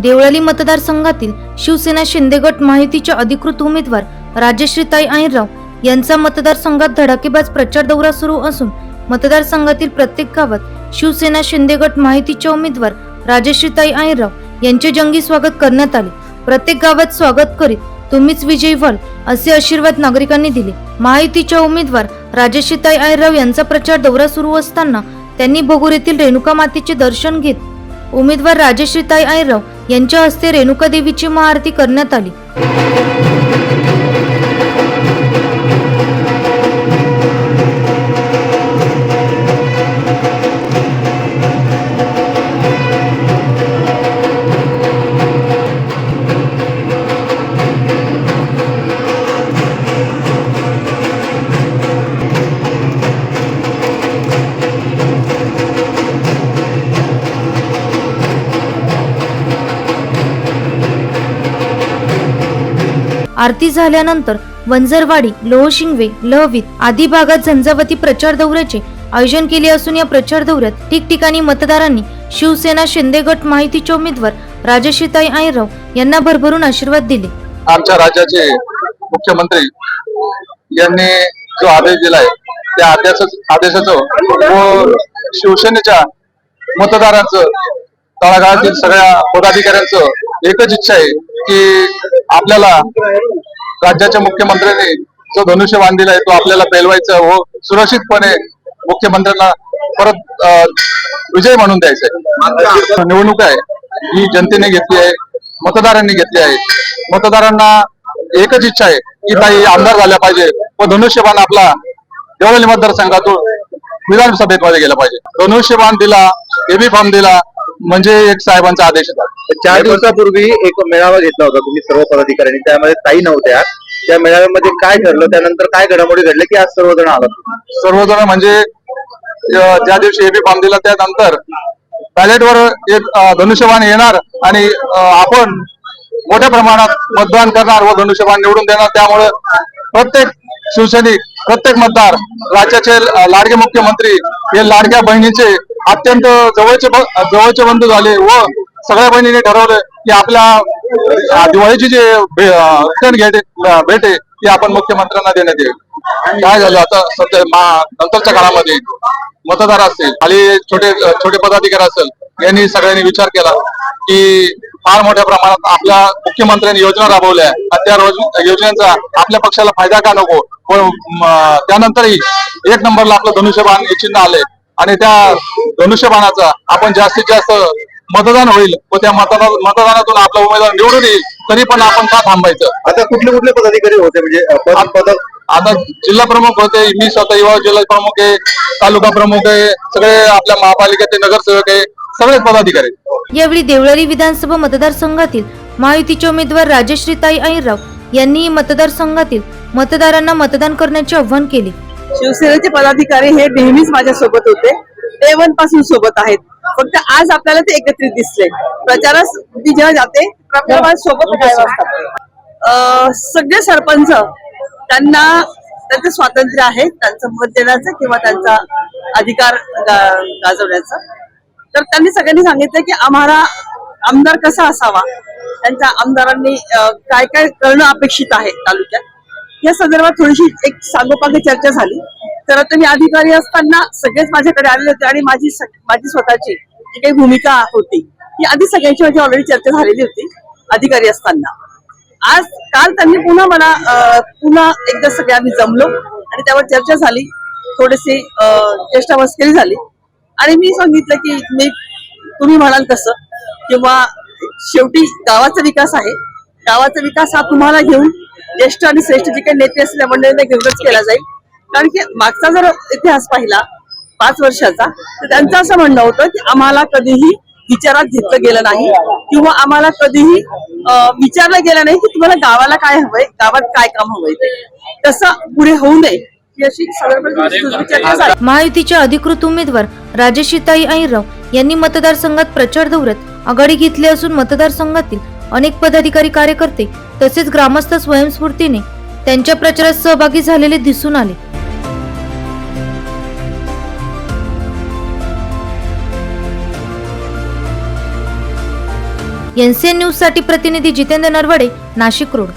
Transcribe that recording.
देवळाली मतदारसंघातील शिवसेना शिंदे गट माहितीच्या अधिकृत उमेदवार राजश्रीताई अहिरराव यांचा मतदारसंघात धडाकेबाज प्रचार दौरा सुरू असून मतदारसंघातील प्रत्येक गावात शिवसेना शिंदे गट माहितीच्या उमेदवार राजश्रीताई अहिरराव यांचे जंगी स्वागत करण्यात आले. प्रत्येक गावात स्वागत करीत तुम्हीच विजयी व्हाल असे आशीर्वाद नागरिकांनी दिले. महायुतीच्या उमेदवार राजश्रीताई अहिरराव यांचा प्रचार दौरा सुरू असताना त्यांनी भोगूर येथील रेणुका मातेचे दर्शन घेत उमेदवार राजश्रीताई अहिरराव यांच्या हस्ते रेणुका देवीची महाआरती करण्यात आली. आरती झाल्यानंतर वंजरवाडी लोहशिंगवे लहवीत आदी भागात झंझावती प्रचार दौऱ्याचे आयोजन केले असून या प्रचार दौऱ्यात ठिकठिकाणी मतदारांनी शिवसेना शिंदे गट माहितीचे उमेदवार राजश्रीताई आयराव यांना भरभरून आशीर्वाद दिले. आमच्या राज्याचे मुख्यमंत्री यांनी जो आदेश दिलाय त्या आदेश आदेशाचं व शिवसेनेच्या मतदारांचं तळागाळातील सगळ्या पदाधिकाऱ्यांचं एकच इच्छा आहे की आपल्याला राज्याच्या मुख्यमंत्र्यांनी जो धनुष्य धनुष्यबाण आहे तो आपल्याला पेलवायचा व हो, सुरक्षितपणे मुख्यमंत्र्यांना परत विजय म्हणून द्यायचा आहे. निवडणूक आहे ही जनतेने घेतली आहे मतदारांनी घेतली आहे. मतदारांना एकच इच्छा आहे की ताई आमदार झाल्या पाहिजे व धनुष्यबाण आपला देवळाली मतदारसंघातून विधानसभेत मध्ये गेला पाहिजे. धनुष्यबाण दिला एबी फॉर्म दिला म्हणजे एक साहेबांचा आदेश होता. चार दिवसापूर्वी एक मेळावा घेतला होता तुम्ही सर्व पदाधिकाऱ्यांनी. त्यामध्ये ताई नव्हत्या. त्या मेळाव्यामध्ये काय ठरलं त्यानंतर काय घडामोडी घडल्या की आज सर्वजण आलात? सर्वजण म्हणजे ज्या दिवशी एबी फॉर्म दिला त्यानंतर बॅलेटवर एक धनुष्यबाण येणार आणि आपण मोठ्या प्रमाणात मतदान करणार व धनुष्यबाण निवडून देणार. त्यामुळे प्रत्येक शिवसैनिक प्रत्येक मतदार राज्याचे लाडके मुख्यमंत्री हे लाडक्या बहिणीचे अत्यंत जवळचे जवळचे बंधू झाले व सगळ्या बहिणीने ठरवलं की आपल्या दिवाळीची जे भे- घेट रिटर्न भेट आहे- भेट आहे ती आपण मुख्यमंत्र्यांना देण्यात येईल. काय झालं आता सध्या नंतरच्या काळामध्ये मतदार असतील खाली छोटे छोटे पदाधिकारी असेल यांनी सगळ्यांनी विचार केला की फार मोठ्या प्रमाणात आपल्या मुख्यमंत्र्यांनी योजना राबवल्या आणि त्या योजनेचा आपल्या पक्षाला फायदा का नको? त्यानंतरही एक नंबरला आपलं धनुष्यबाण हे चिन्ह आले आणि त्या धनुष्यबाणाचा आपण जास्तीत जास्त मतदान होईल व त्या मतदान मतदानातून आपला उमेदवार निवडून येईल तरी पण आपण का थांबायचं? आता कुठले कुठले पदाधिकारी होते? म्हणजे अ, पद पद आता जिल्हा प्रमुख होते मी स्वतः युवा जिल्हा प्रमुख आहे तालुका प्रमुख आहे सगळे आपल्या महापालिकेचे नगरसेवक आहे सगळेच पदाधिकारी. यावेळी देवळाली विधानसभा मतदारसंघातील महायुतीचे उमेदवार राजश्रीताई अहिरराव यांनी मतदारसंघातील मतदारांना मतदान करण्याचे आवाहन केले. शिवसेनेचे पदाधिकारी हे नेहमीच माझ्या सोबत होते. ते वनपासून सोबत आहेत. फक्त आज आपल्याला ते एकत्रित दिसले. प्रचारास मी जेव्हा जाते सोबत असतात. सगळे सरपंच त्यांना त्यांचं स्वातंत्र्य आहे त्यांचं मत देण्याचं किंवा त्यांचा अधिकार गाजवण्याचा. तर त्यांनी सगळ्यांनी सांगितलं की आम्हाला आमदार कसा असावा? त्यांच्या आमदारांनी काय काय करणं अपेक्षित आहे तालुक्यात? या संदर्भात थोडीशी एक सांगोपांगी चर्चा झाली. तर आता मी अधिकारी असताना सगळेच माझ्याकडे आलेले होते आणि माझी माझी स्वतःची जी काही भूमिका होती ही आधी सगळ्यांची माझी ऑलरेडी चर्चा झालेली होती अधिकारी असताना. आज काल त्यांनी पुन्हा मला पुन्हा एकदा सगळे आम्ही जमलो आणि त्यावर चर्चा झाली थोडीशी चेष्टा मस्करी झाली. आणि मी सांगितलं की मी तुम्ही म्हणाल तसं किंवा शेवटी गावाचा विकास आहे. गावाचा विकास हा तुम्हाला घेऊन ज्येष्ठ आणि श्रेष्ठ जे काही नेते असतील त्या मंडळींना घेऊनच केला जाईल. कारण की मागचा जर इतिहास पाहिला पाच वर्षाचा तर त्यांचं असं म्हणणं होतं की आम्हाला कधीही विचारात घेतलं गेलं नाही किंवा आम्हाला कधीही विचारलं गेलं नाही की तुम्हाला गावाला काय हवंय गावात काय काम हवंय तसं पुढे होऊ नये ही महायुतीच्या अधिकृत उमेदवार राजश्रीताई अहिरराव यांनी मतदारसंघात प्रचार दौऱ्यात आघाडी घेतली असून मतदारसंघातील अनेक पदाधिकारी कार्यकर्ते तसेच ग्रामस्थ स्वयंस्फूर्तीने त्यांच्या प्रचारात सहभागी झालेले दिसून आले. एनसीएन न्यूजसाठी प्रतिनिधी जितेंद्र नरवडे नाशिक रोड.